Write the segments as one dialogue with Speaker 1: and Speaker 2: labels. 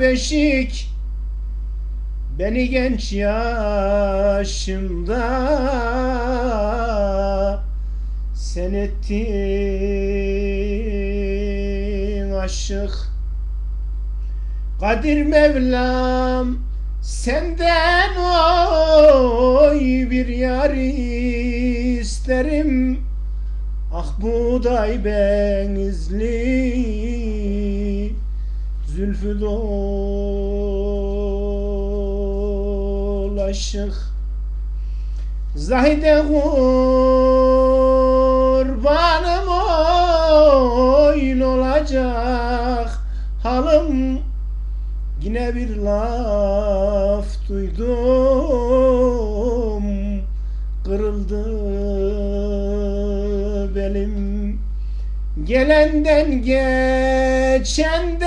Speaker 1: beşik. Beni genç yaşımda Sen ettin aşık. Kadir Mevlam senden oy bir yar isterim. Ah buğday benizli Zülfü dolaşık. Zahide kurbanım oyun olacak. Halım Yine bir laf duydum. Kırıldı belim. Gelenden geçenden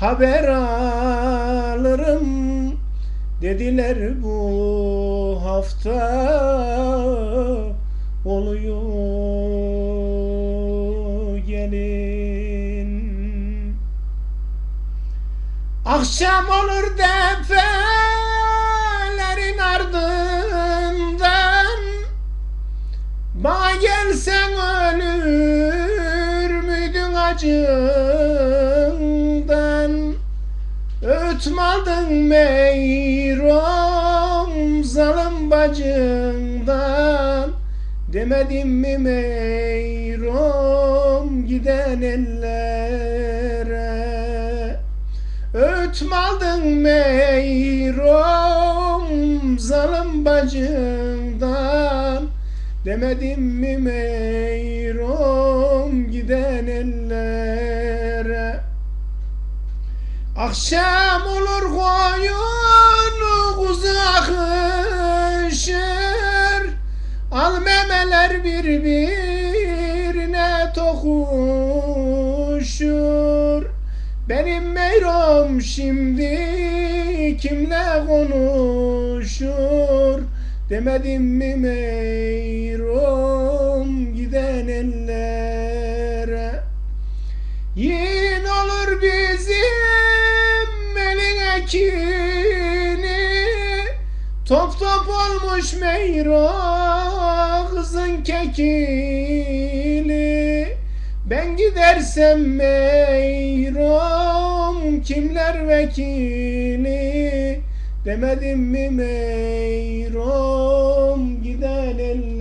Speaker 1: Haber alırım. Dediler bu hafta oluyor gelin. Akşam olur defelerin ardından. Bana gelsen ölür müydün acından Öğütüm aldın meyrom zalim bacından Demedim mi meyrom giden ellere? Öğütüm aldın meyrom zalim bacından Demedim mi meyrom Akşam olur koyun kuzu akışır Al memeler birbirine tokuşur. Benim meyrom şimdi kimle konuşur? Demedim mi meyrom elin ekini Top top olmuş meyro kızın kekili Ben gidersem meyrom kimler vekili? Demedim mi meyrom giden eller